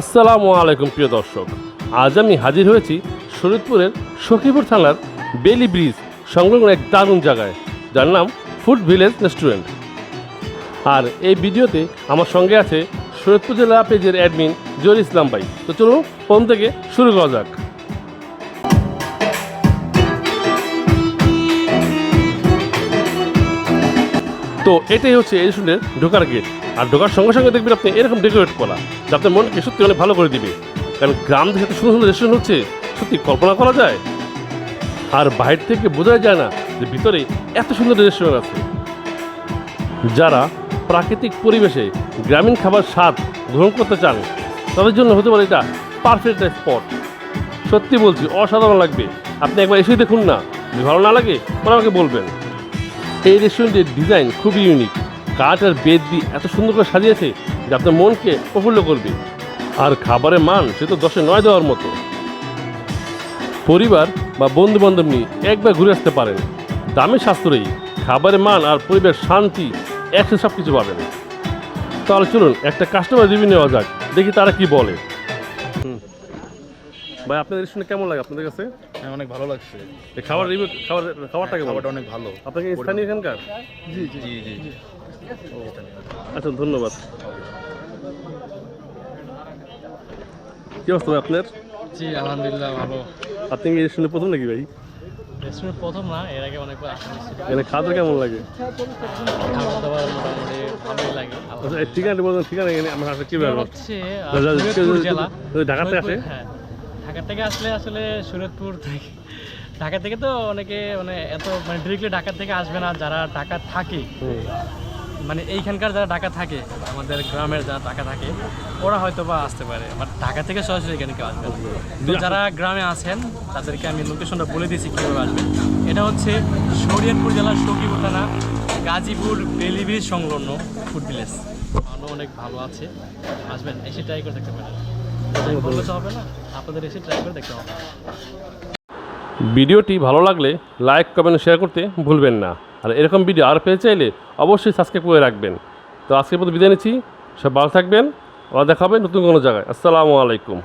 আসসালামু আলাইকুম, প্রিয় দর্শক। আজ আমি হাজির হয়েছি শরীদপুরের সখীপুর থানার বেলি ব্রিজ সংলগ্ন এক দারুণ জায়গায়, যার নাম ফুড ভিলেজ রেস্টুরেন্ট। আর এই ভিডিওতে আমার সঙ্গে আছে শরীদপুর জেলা পেজের অ্যাডমিন জহির ইসলাম ভাই। তো চলুন ফোন থেকে শুরু করা যাক। তো এটাই হচ্ছে এই রেস্টুরেন্টের ঢোকার গেট। আর ঢোকার সঙ্গে সঙ্গে দেখবেন আপনি এরকম ডেকোরেট করা যাতে মনকে সত্যি অনেক ভালো করে দিবে। কারণ গ্রাম থেকে এত সুন্দর সুন্দর রেস্টুরেন্ট হচ্ছে, সত্যি কল্পনা করা যায়। আর বাইরে থেকে বোঝা যায় না যে ভিতরে এত সুন্দর রেস্টুরেন্ট আছে। যারা প্রাকৃতিক পরিবেশে গ্রামীণ খাবার স্বাদ গ্রহণ করতে চান, তাদের জন্য হতে পারে এটা পারফেক্ট স্পট সত্যি বলছি, অসাধারণ লাগবে। আপনি একবার এসেই দেখুন না। ভালো না লাগে ওরা আমাকে বলবেন। এই রেস্টুরেন্টের ডিজাইন খুবই ইউনিক কাঠ আর বেদ দিয়ে এত সুন্দর করে সাজিয়েছে যে আপনার মনকে প্রফুল্ল করবে। আর খাবারের মান সে তো দশে নয় দেওয়ার মতো। পরিবার বা বন্ধু বান্ধব নিয়ে একবার ঘুরে আসতে পারেন। দামে সাশ্রয়ী, খাবারের মান আর পরিবেশ, শান্তি, একসাথে সব কিছু পাবেন। তাহলে চলুন একটা কাস্টমার রিভিউ নেওয়া যাক, দেখি তারা কি বলে। ভাই আপনাদের রেস্টুরেন্ট কেমন লাগে আপনাদের কাছে? হ্যাঁ অনেক ভালো লাগছে। এই খাবার রিভিউ খাবার খাবারটা কেমন? খাবারটা অনেক ভালো। আপনাকে স্থানীয় এখানকার? জি জি জি জি। আচ্ছা ধন্যবাদ। কি অবস্থা ভাই আপনার? জি আলহামদুলিল্লাহ ভালো। আপনি কি শুনে প্রথম নাকি ভাই? রেস্টুরেন্ট প্রথম না এর আগে অনেকবার আসা এখানে খাওয়া কেমন লাগে? খাবার দাবার মোটামুটি ভালোই লাগে। আচ্ছা ঠিকানা বলুন ঠিকানা এখানে আমরা আসলে কীভাবে হচ্ছে আহ, দাদা, শরীয়তপুর যদি- জেলা। যদি ঢাকা থেকে আসে? হ্যাঁ। ঢাকা থেকে আসলে আসলে সুরতপুর থেকে। ঢাকা থেকে তো অনেকে মানে এত মানে ডিরেক্টলি ঢাকা থেকে আসবে না যারা ঢাকা থাকে। মানে এইখানকার যারা ঢাকা থাকে আমাদের গ্রামের যারা ঢাকা থাকে ওরা হয়তো বা আসতে পারে। বাট ঢাকা থেকে সরাসরি এখানে কেউ আসবে তো যারা গ্রামে আছেন তাদেরকে আমি লোকেশনটা বলে দিয়েছি কীভাবে আসবেন এটা হচ্ছে শরীয়তপুর জেলার সখীপুর থানা গাজীপুর বেলিব্রিজ সংলগ্ন ফুড ভিলেজ আরও অনেক ভালো আছে। আসবেন এসে ট্রাই করে দেখতে পারেন। হবে না? আপনাদের এসে ট্রাই করে দেখতে হবে। ভিডিওটি ভালো লাগলে লাইক কমেন্ট শেয়ার করতে ভুলবেন না। আর এরকম ভিডিও আর পেয়ে চাইলে অবশ্যই সাবস্ক্রাইব করে রাখবেন। তো আজকের মতো বিদায় নিচ্ছি। সব ভালো থাকবেন। আবার দেখাবেন হবে নতুন কোনো জায়গায়। আসসালামু আলাইকুম।